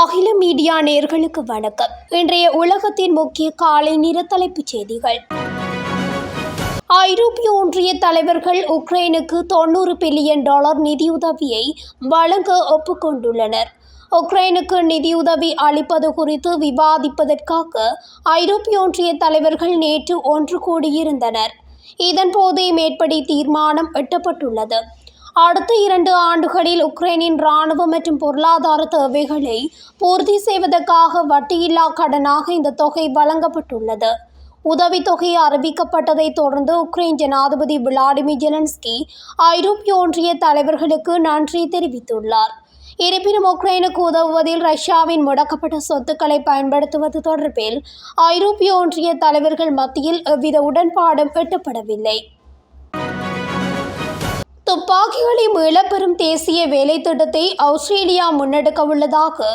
அகில மீடியா நேர்களுக்கு வணக்கம். இன்றைய உலகத்தின் முக்கிய காலை நிற தலைப்புச் செய்திகள். ஐரோப்பிய ஒன்றிய தலைவர்கள் உக்ரைனுக்கு தொண்ணூறு பில்லியன் டாலர் நிதியுதவியை வழங்க ஒப்புக்கொண்டுள்ளனர். உக்ரைனுக்கு நிதியுதவி அளிப்பது குறித்து விவாதிப்பதற்காக ஐரோப்பிய ஒன்றிய தலைவர்கள் நேற்று ஒன்று கூடியிருந்தனர். இதன்போது மேற்படி தீர்மானம் எட்டப்பட்டுள்ளது. அடுத்த இரண்டு ஆண்டுகளில் உக்ரைனின் இராணுவ மற்றும் பொருளாதார தேவைகளை பூர்த்தி செய்வதற்காக வட்டியில்லா கடனாக இந்த தொகை வழங்கப்பட்டுள்ளது. உதவித்தொகை அறிவிக்கப்பட்டதைத் தொடர்ந்து உக்ரைன் ஜனாதிபதி விளாடிமிர் ஜெலன்ஸ்கி ஐரோப்பிய ஒன்றிய தலைவர்களுக்கு நன்றி தெரிவித்துள்ளார். இருப்பினும் உக்ரைனுக்கு உதவுவதில் ரஷ்யாவின் முடக்கப்பட்ட சொத்துக்களை பயன்படுத்துவது தொடர்பில் ஐரோப்பிய ஒன்றிய தலைவர்கள் மத்தியில் எவ்வித உடன்பாடும் எட்டப்படவில்லை. துப்பாக்கிகளை மீளப்பெறும் தேசிய வேலை திட்டத்தை ஆஸ்திரேலியா முன்னெடுக்க உள்ளதாக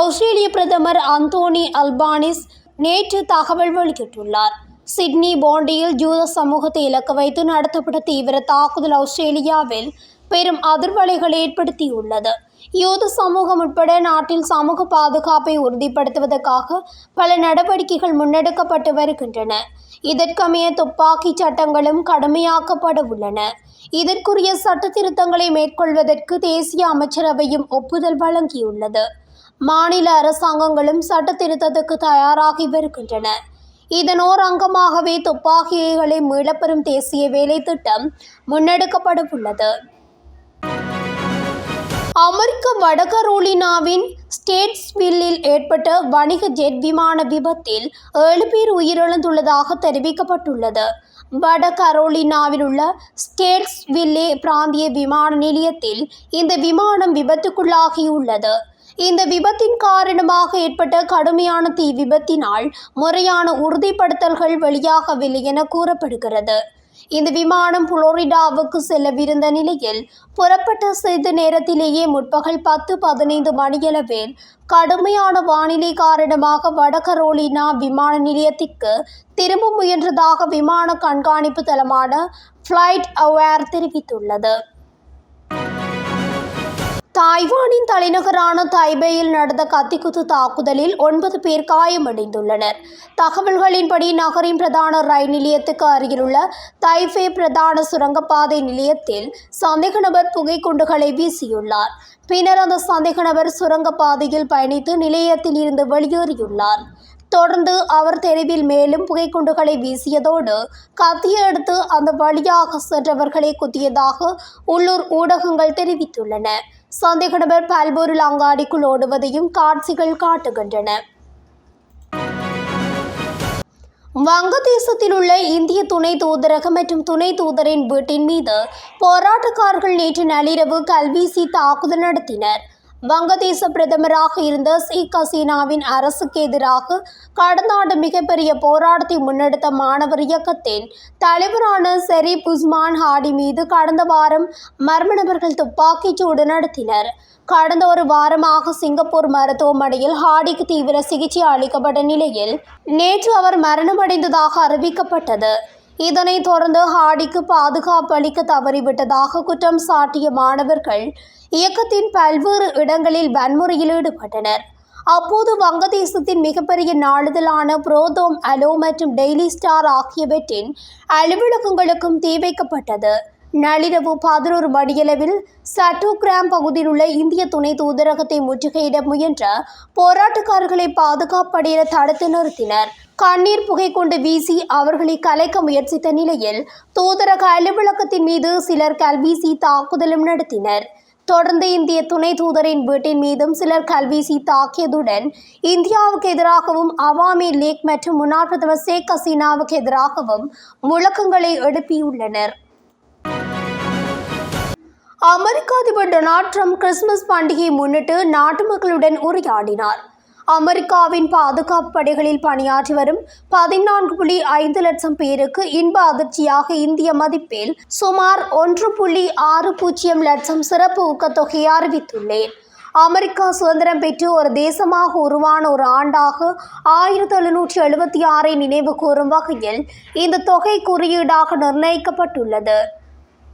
ஆஸ்திரேலிய பிரதமர் அந்தோனி அல்பானிஸ் நேற்று தகவல் வெளியிட்டுள்ளார். சிட்னி போண்டியில் ஜூத சமூகத்தை இலக்கு வைத்து நடத்தப்பட்ட தீவிர தாக்குதல் ஆஸ்திரேலியாவில் பெரும் அதிர்வலைகளை ஏற்படுத்தியுள்ளது. யூத சமூகம் உட்பட நாட்டில் சமூக பாதுகாப்பை உறுதிப்படுத்துவதற்காக பல நடவடிக்கைகள் முன்னெடுக்கப்பட்டு வருகின்றன. இதற்கமைய துப்பாக்கி சட்டங்களும் கடுமையாக்கப்பட உள்ளன. இதற்குரிய சட்டத்திருத்தங்களை மேற்கொள்வதற்கு தேசிய அமைச்சரவையும் ஒப்புதல் வழங்கியுள்ளது. மாநில அரசாங்கங்களும் சட்டத்திருத்தத்துக்கு தயாராகி வருகின்றன. இதன் ஓர் அங்கமாகவே துப்பாக்கிகளை மீளப்பெறும் தேசிய வேலை திட்டம் முன்னெடுக்கப்பட உள்ளது அமெரிக்க வடகரோலினாவின் ஸ்டேட்ஸ்வில்லில் ஏற்பட்ட வணிக ஜெட் விமான விபத்தில் ஏழு பேர் உயிரிழந்துள்ளதாக தெரிவிக்கப்பட்டுள்ளது. வட கரோலினாவில் உள்ள ஸ்டேட்ஸ்வில்லே பிராந்திய விமான நிலையத்தில் இந்த விமானம் விபத்துக்குள்ளாகியுள்ளது. இந்த விபத்தின் காரணமாக ஏற்பட்ட கடுமையான தீ விபத்தினால் முறையான உறுதிப்படுத்தல்கள் வெளியாகவில்லை என கூறப்படுகிறது. இந்த விமானம் புளோரிடாவுக்கு செல்லவிருந்த நிலையில் புறப்பட்ட சிறிது நேரத்திலேயே முற்பகல் பத்து பதினைந்து மணியளவில் கடுமையான வானிலை காரணமாக வடகரோலினா விமான நிலையத்திற்கு திரும்ப முயன்றதாக விமான கண்காணிப்பு தளமான ஃப்ளைட் அவேர் தெரிவித்துள்ளது. தாய்வானின் தலைநகரான தைபேயில் நடந்த கத்திக்குத்து தாக்குதலில் ஒன்பது பேர் காயமடைந்துள்ளனர். தகவல்களின்படி நகரின் பிரதான ரயில் நிலையத்துக்கு அருகிலுள்ள தைபே பிரதான சுரங்கப்பாதை நிலையத்தில் சந்தேக நபர் புகைக்குண்டுகளை வீசியுள்ளார். பின்னர் அந்த சந்தேக நபர் சுரங்கப்பாதையில் பயணித்து நிலையத்தில் இருந்து வெளியேறியுள்ளார். தொடர்ந்து அவர் தெருவில் மேலும் புகைக்குண்டுகளை வீசியதோடு கத்தியை எடுத்து அந்த வழியாக சென்றவர்களை குத்தியதாக உள்ளூர் ஊடகங்கள் தெரிவித்துள்ளன. சந்தேக நபர் பல்பொருள் அங்காடிக்குள் ஓடுவதையும் காட்சிகள் காட்டுகின்றன. வங்கதேசத்தில் உள்ள இந்திய துணை தூதரகம் மற்றும் துணை தூதரின் வீட்டின் மீது போராட்டக்காரர்கள் நேற்று நள்ளிரவு கல்வீசி தாக்குதல் நடத்தினர். வங்கதேச பிரதமராக இருந்த ஷேக் ஹசீனாவின் அரசுக்கு எதிராக கடந்த ஆண்டு மிகப்பெரிய போராட்டத்தை முன்னெடுத்த மாணவர் இயக்கத்தின் தலைவரான ஷெரீப் உஸ்மான் ஹாடி மீது கடந்த வாரம் மர்ம நபர்கள் துப்பாக்கிச் சூடு நடத்தினர். கடந்த ஒரு வாரமாக சிங்கப்பூர் மருத்துவமனையில் ஹாடிக்கு தீவிர சிகிச்சை அளிக்கப்பட்ட நிலையில் நேற்று அவர் மரணமடைந்ததாக அறிவிக்கப்பட்டது. இதனைத் தொடர்ந்து ஹாடிக்கு பாதுகாப்பு அளிக்க தவறிவிட்டதாக குற்றம் சாட்டிய மாணவர்கள் இயக்கத்தின் பல்வேறு இடங்களில் வன்முறையில் ஈடுபட்டனர். அப்போது வங்கதேசத்தின் மிகப்பெரிய நாளிதழான புரோதோம் அலோ மற்றும் டெய்லி ஸ்டார் ஆகியவற்றின் அலுவலகங்களுக்கும் தீ வைக்கப்பட்டது. நள்ளிரவு பதினோரு மணியளவில் சட்டோகிராம் பகுதியில் உள்ள இந்திய துணை தூதரகத்தை முற்றுகையிட முயன்ற போராட்டக்காரர்களை பாதுகாப்படையினர் தடுத்து நிறுத்தினர். கண்ணீர் புகை கொண்டு வீசி அவர்களை கலைக்க முயற்சித்த நிலையில் தூதரக அலுவலகத்தின் மீது சிலர் கல்வீசி தாக்குதலும் நடத்தினர். தொடர்ந்து இந்திய துணை தூதரின் வீட்டின் மீதும் சிலர் கல்வீசி தாக்கியதுடன் இந்தியாவுக்கு எதிராகவும் அவாமி லீக் மற்றும் முன்னாள் பிரதமர் ஷேக் ஹசீனாவுக்கு எதிராகவும் முழக்கங்களை எழுப்பியுள்ளனர். அமெரிக்க அதிபர் டொனால்ட் ட்ரம்ப் கிறிஸ்துமஸ் பண்டிகையை முன்னிட்டு நாட்டு மக்களுடன் உரையாடினார். அமெரிக்காவின் பாதுகாப்பு படைகளில் பணியாற்றி வரும் பதினான்கு புள்ளி ஐந்து லட்சம் பேருக்கு இன்ப அதிர்ச்சியாக இந்திய மதிப்பில் சுமார் ஒன்று புள்ளி ஆறு பூஜ்ஜியம் லட்சம் சிறப்பு ஊக்கத்தொகையை அறிவித்துள்ளேன். அமெரிக்கா சுதந்திரம் பெற்று ஒரு தேசமாக உருவான ஒரு ஆண்டாக ஆயிரத்தி எழுநூற்றி எழுபத்தி ஆறை நினைவு கூறும் வகையில் இந்த தொகை குறியீடாக நிர்ணயிக்கப்பட்டுள்ளது.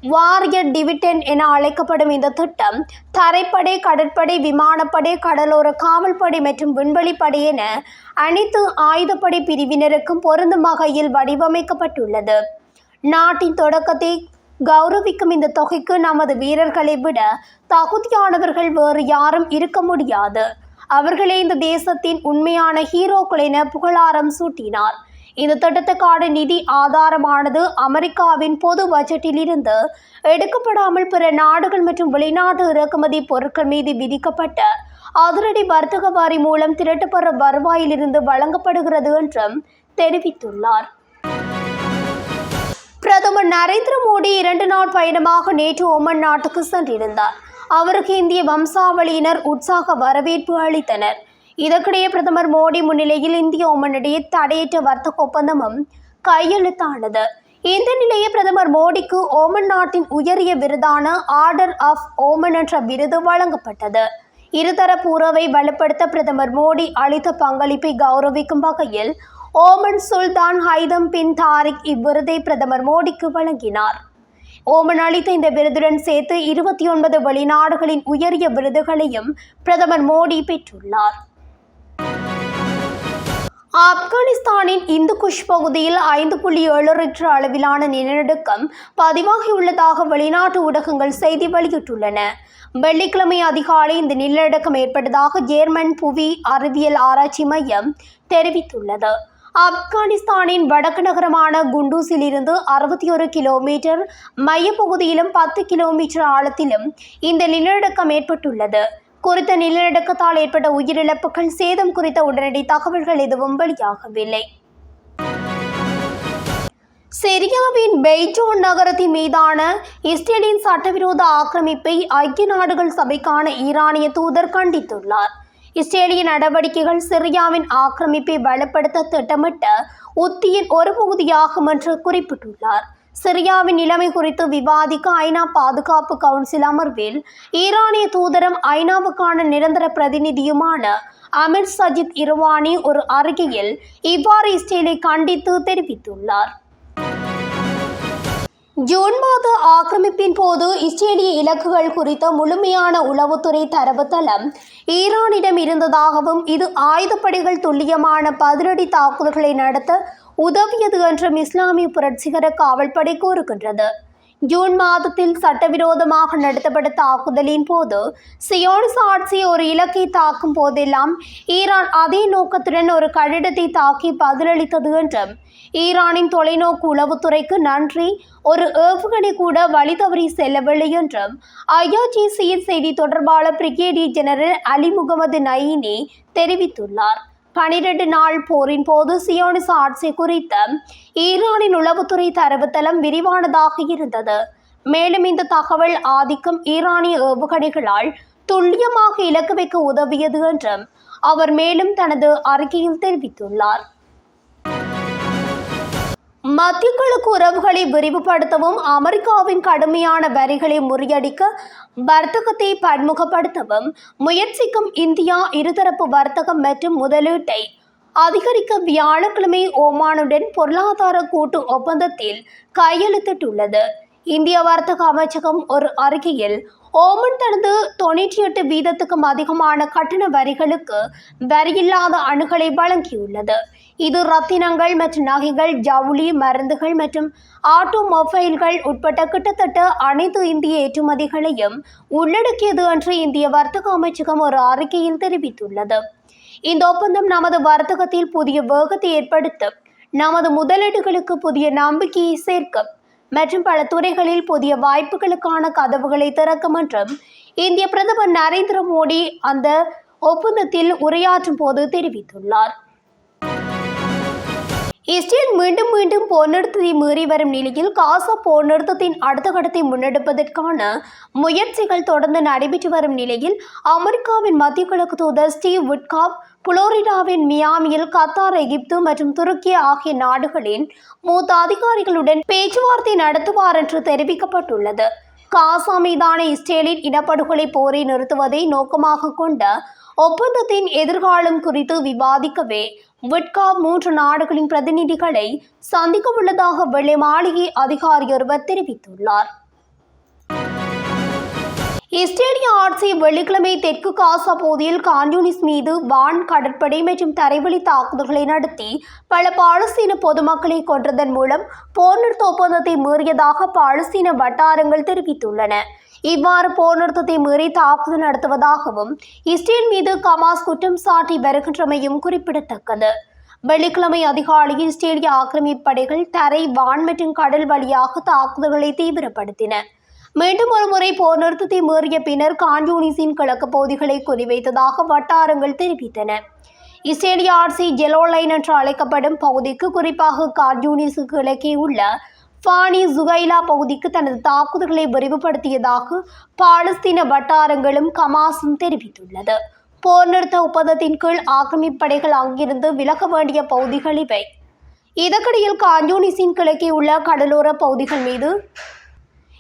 வாரியர் டிவிடென்ட் என அழைக்கப்படும் இந்த திட்டம் தரைப்படை கடற்படை விமானப்படை கடலோர காவல்படை மற்றும் விண்வெளிப்படை என அனைத்து ஆயுதப்படை பிரிவினருக்கும் பொருந்தும் வகையில் வடிவமைக்கப்பட்டுள்ளது. நாட்டின் தொடக்கத்தை கௌரவிக்கும் இந்த தொகைக்கு நமது வீரர்களை விட தகுதியானவர்கள் வேறு யாரும் இருக்க முடியாது. அவர்களே இந்த தேசத்தின் உண்மையான ஹீரோக்கள் என புகழாரம் சூட்டினார். இந்த திட்டத்துக்கான நிதி ஆதாரமானது அமெரிக்காவின் பொது பட்ஜெட்டில் இருந்து எடுக்கப்படாமல் பிற நாடுகள் மற்றும் வெளிநாட்டு இறக்குமதி பொருட்கள் மீது விதிக்கப்பட்ட அதிரடி வர்த்தக வரி மூலம் திரட்டப்படுற வருவாயிலிருந்து வழங்கப்படுகிறது என்றும் தெரிவித்துள்ளார். பிரதமர் நரேந்திர மோடி இரண்டு நாள் பயணமாக நேற்று ஒமன் நாட்டுக்கு சென்றிருந்தார். அவருக்கு இந்திய வம்சாவளியினர் உற்சாக வரவேற்பு அளித்தனர். இதற்கிடையே பிரதமர் மோடி முன்னிலையில் இந்திய ஒமனிடையே தடையற்ற வர்த்தக ஒப்பந்தமும் கையெழுத்தானது. இந்த நிலையில் பிரதமர் மோடிக்கு ஓமன் நாட்டின் உயரிய விருதான ஆர்டர் ஆஃப் ஓமன் என்ற விருது வழங்கப்பட்டது. இருதரப்பு உறவை வலுப்படுத்த பிரதமர் மோடி அளித்த பங்களிப்பை கௌரவிக்கும் வகையில் Oman sultan Haitham bin Tariq இவ்விருதை பிரதமர் மோடிக்கு வழங்கினார். ஓமன் அளித்த இந்த விருதுடன் சேர்த்து இருபத்தி ஒன்பது வெளிநாடுகளின் உயரிய விருதுகளையும் பிரதமர் மோடி பெற்றுள்ளார். ஆப்கானிஸ்தானின் இந்து குஷ் பகுதியில் ஐந்து புள்ளி ஏழு ரிக்டர் அளவிலான நிலநடுக்கம் பதிவாகியுள்ளதாக வெளிநாட்டு ஊடகங்கள் செய்தி வெளியிட்டுள்ளன. வெள்ளிக்கிழமை அதிகாலை இந்த நிலநடுக்கம் ஏற்பட்டதாக ஜேர்மன் புவி அறிவியல் ஆராய்ச்சி மையம் தெரிவித்துள்ளது. ஆப்கானிஸ்தானின் வடக்கு நகரமான குண்டூஸில் இருந்து அறுபத்தி ஒரு கிலோமீட்டர் மையப்பகுதியிலும் பத்து கிலோமீட்டர் ஆழத்திலும் இந்த நிலநடுக்கம் ஏற்பட்டுள்ளது. குறித்த நிலநடுக்கத்தால் ஏற்பட்ட உயிரிழப்புகள் சேதம் குறித்த உடனடி தகவல்கள் எதுவும் வெளியாகவில்லை. சிரியாவின் பெய்ஜோன் நகரத்தின் மீதான இஸ்ரேலின் சட்டவிரோத ஆக்கிரமிப்பை ஐக்கிய நாடுகள் சபைக்கான ஈரானிய தூதர் கண்டித்துள்ளார். இஸ்ரேலிய நடவடிக்கைகள் சிரியாவின் ஆக்கிரமிப்பை பலப்படுத்த திட்டமிட்ட உத்தியின் ஒரு பகுதியாகும் என்று குறிப்பிட்டுள்ளார். சிரியாவின் நிலைமை குறித்து விவாதிக்க ஐநா பாதுகாப்பு கவுன்சில் அமர்வில் ஈரானிய தூதரம் ஐநாவுக்கான நிரந்தர பிரதிநிதியுமான அமீர் சஜித் இர்வானி ஒரு அறிக்கையில் இவ்வாறு இஸ்ரேலை கண்டித்து தெரிவித்துள்ளார். ஜூன் மாத ஆக்கிரமிப்பின் போது இஸ்ரேலிய இலக்குகள் குறித்த முழுமையான உளவுத்துறை தரவுத்தளம் ஈரானிடம் இருந்ததாகவும் இது ஆயுதப்படைகள் துல்லியமான பதிலடி தாக்குதல்களை நடத்த உதவியது என்றும் இஸ்லாமிய புரட்சிகர காவல்படை கூறுகின்றது. ஜூன் மாதத்தில் சட்டவிரோதமாக நடத்தப்பட்ட தாக்குதலின் போது சியோனிச ஆட்சி ஒரு இலக்கை தாக்கும் போதெல்லாம் ஈரான் அதே நோக்கத்துடன் ஒரு கட்டிடத்தை தாக்கி பதிலளித்தது என்றும் ஈரானின் தொலைநோக்கு உளவுத்துறைக்கு நன்றி ஒரு ஏவுகணை கூட வழி தவறி செல்லவில்லை என்றும் ஐஓஜிசியின் செய்தி தொடர்பாளர் brigadier general Ali Mohammad Naeini தெரிவித்துள்ளார். பனிரெண்டு நாள் போரின் போது சியோனிச ஆட்சி குறித்த ஈரானின் உளவுத்துறை தரவுத்தளம் விரிவானதாக இருந்தது. மேலும் இந்த தகவல் ஆதிக்கம் ஈரானிய ஏவுகணைகளால் துல்லியமாக இலக்கு வைக்க உதவியது என்றும் அவர் மேலும் தனது அறிக்கையில் தெரிவித்துள்ளார். மத்திய கிழக்கு உறவுகளை விரிவுபடுத்தவும் அமெரிக்காவின் கடுமையான வரிகளை முறியடிக்க வர்த்தகத்தை பன்முகப்படுத்தவும் முயற்சிக்கும் இந்தியா இருதரப்பு வர்த்தகம் மற்றும் முதலீட்டை அதிகரிக்க வியாழக்கிழமை ஓமானுடன் பொருளாதார கூட்டு ஒப்பந்தத்தில் கையெழுத்திட்டுள்ளது. இந்திய வர்த்தக அமைச்சகம் ஒரு அறிக்கையில் ஓமன் தனது தொண்ணூற்றி எட்டு வீதத்துக்கும் அதிகமான கட்டண வரிகளுக்கு வரியில்லாத அணுகலை வழங்கியுள்ளது. இது ரத்தினங்கள் மற்றும் நகைகள் ஜவுளி மருந்துகள் மற்றும் ஆட்டோமொபைல்கள் உட்பட்ட கிட்டத்தட்ட அனைத்து இந்திய ஏற்றுமதிகளையும் உள்ளடக்கியது என்று இந்திய வர்த்தக அமைச்சகம் ஒரு அறிக்கையில் தெரிவித்துள்ளது. இந்த ஒப்பந்தம் நமது வர்த்தகத்தில் புதிய வேகத்தை ஏற்படுத்தும் நமது முதலீடுகளுக்கு புதிய நம்பிக்கையை சேர்க்கும் மற்றும் பல துறைகளில் புதிய வாய்ப்புகளுக்கான கதவுகளை திறக்கும் என்றும் இந்திய பிரதமர் நரேந்திர மோடி அந்த ஒப்பந்தத்தில் உரையாற்றும் போது தெரிவித்துள்ளார். இஸ்ரேல் மீண்டும் மீண்டும் போர் நிறுத்தத்தை மீறி வரும் நிலையில் காசா போர் நிறுத்தத்தின் அடுத்த கட்டத்தை முன்னெடுப்பதற்கான முயற்சிகள் தொடர்ந்து நடைபெற்று வரும் நிலையில் அமெரிக்காவின் மத்திய கிழக்கு தூதர் ஸ்டீவ் விட்காப் புளோரிடாவின் மியாமியில் கத்தார் எகிப்து மற்றும் துருக்கி ஆகிய நாடுகளின் மூத்த அதிகாரிகளுடன் பேச்சுவார்த்தை நடத்துவார் என்று தெரிவிக்கப்பட்டுள்ளது. காசா மீதான இஸ்ரேலின் இனப்படுகொலை போரை நிறுத்துவதை நோக்கமாக கொண்ட ஒப்பந்தத்தின் எதிர்காலம் குறித்து விவாதிக்கவே விட்கா மூன்று நாடுகளின் பிரதிநிதிகளை சந்திக்க உள்ளதாக வெள்ளை மாளிகை அதிகாரி ஒருவர் தெரிவித்துள்ளார். இஸ்ரேலிய ஆட்சி வெள்ளிக்கிழமை தெற்கு காசா பகுதியில் கான்யூனிஸ் மீது வான் கடற்படை மற்றும் தரைவழி தாக்குதல்களை நடத்தி பல பாலஸ்தீன பொதுமக்களை கொன்றதன் மூலம் போர் நிறுத்த ஒப்பந்தத்தை மீறியதாக பாலஸ்தீன வட்டாரங்கள் தெரிவித்துள்ளன. இவ்வாறு போர் நிறுத்தத்தை மீறி தாக்குதல் நடத்துவதாகவும் இஸ்ரேல் மீது கமாஸ் குற்றம் சாட்டி வருகின்றமையும் குறிப்பிடத்தக்கது. வெள்ளிக்கிழமை அதிகாலையில் இஸ்ரேலிய ஆக்கிரமிப்பு படைகள் தரை வான் மற்றும் கடல் வழியாக தாக்குதல்களை தீவிரப்படுத்தின. மீண்டும் ஒரு முறை போர் நிறுத்தத்தை மீறிய பின்னர் கான்யூனிஸின் கிழக்கு பகுதிகளை குறிவைத்ததாக வட்டாரங்கள் தெரிவித்தன. இஸ்ரேலிய ஆர்சி ஜெலோலைன் என்று அழைக்கப்படும் பகுதிக்கு குறிப்பாக கான்யூனிஸுக்கு கிழக்கே உள்ள ஃபானி ஜுகைலா பகுதிக்கு தனது தாக்குதல்களை விரிவுபடுத்தியதாக பாலஸ்தீன வட்டாரங்களும் கமாஸும் தெரிவித்துள்ளது. போர் நிறுத்த ஒப்பந்தத்தின் கீழ் ஆக்கிரமிப்படைகள் அங்கிருந்து விலக வேண்டிய பகுதிகள் இவை. இதற்கிடையில் காஞ்சோனிசின் கிழக்கே உள்ள கடலோர பகுதிகள் மீது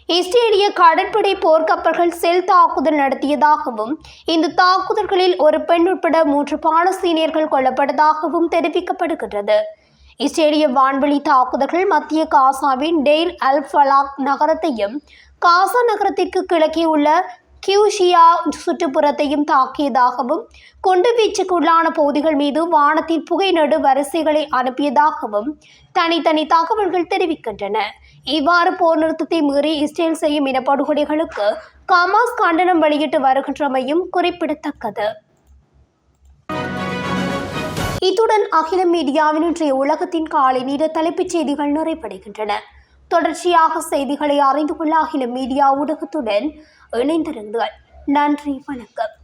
இஸ்ரேலிய கடற்படை போர்க்கப்பல்கள் செல் தாக்குதல் நடத்தியதாகவும் இந்த தாக்குதல்களில் ஒரு பெண் உட்பட மூன்று பாலஸ்தீனியர்கள் கொல்லப்பட்டதாகவும் தெரிவிக்கப்படுகின்றது. இஸ்ரேலிய வான்வெளி தாக்குதல்கள் மத்திய காசாவின் டெய்ர் அல் ஃபலாக் நகரத்தையும் காசா நகரத்திற்கு கிழக்கே உள்ள கியூஷியா சுற்றுப்புறத்தையும் தாக்கியதாகவும் குண்டுவீச்சுக்குள்ளான பகுதிகள் மீது வானத்தில் புகை நடு வரிசைகளை அனுப்பியதாகவும் தனித்தனி தகவல்கள் தெரிவிக்கின்றன. இவ்வாறு போர் நிறுத்தத்தை மீறி இஸ்ரேல் செய்யும் இனப்படுகொலைகளுக்கு கமாஸ் கண்டனம் வெளியிட்டு வருகின்றமையும் குறிப்பிடத்தக்கது. இத்துடன் அகில மீடியாவின் இன்றைய உலகத்தின் காலை நேர தலைப்புச் செய்திகள் நிறைவடைகின்றன. தொடர்ச்சியாக செய்திகளை அறிந்து கொள்ள அகில மீடியா ஊடகத்துடன் இணைந்திருங்கள். நன்றி வணக்கம்.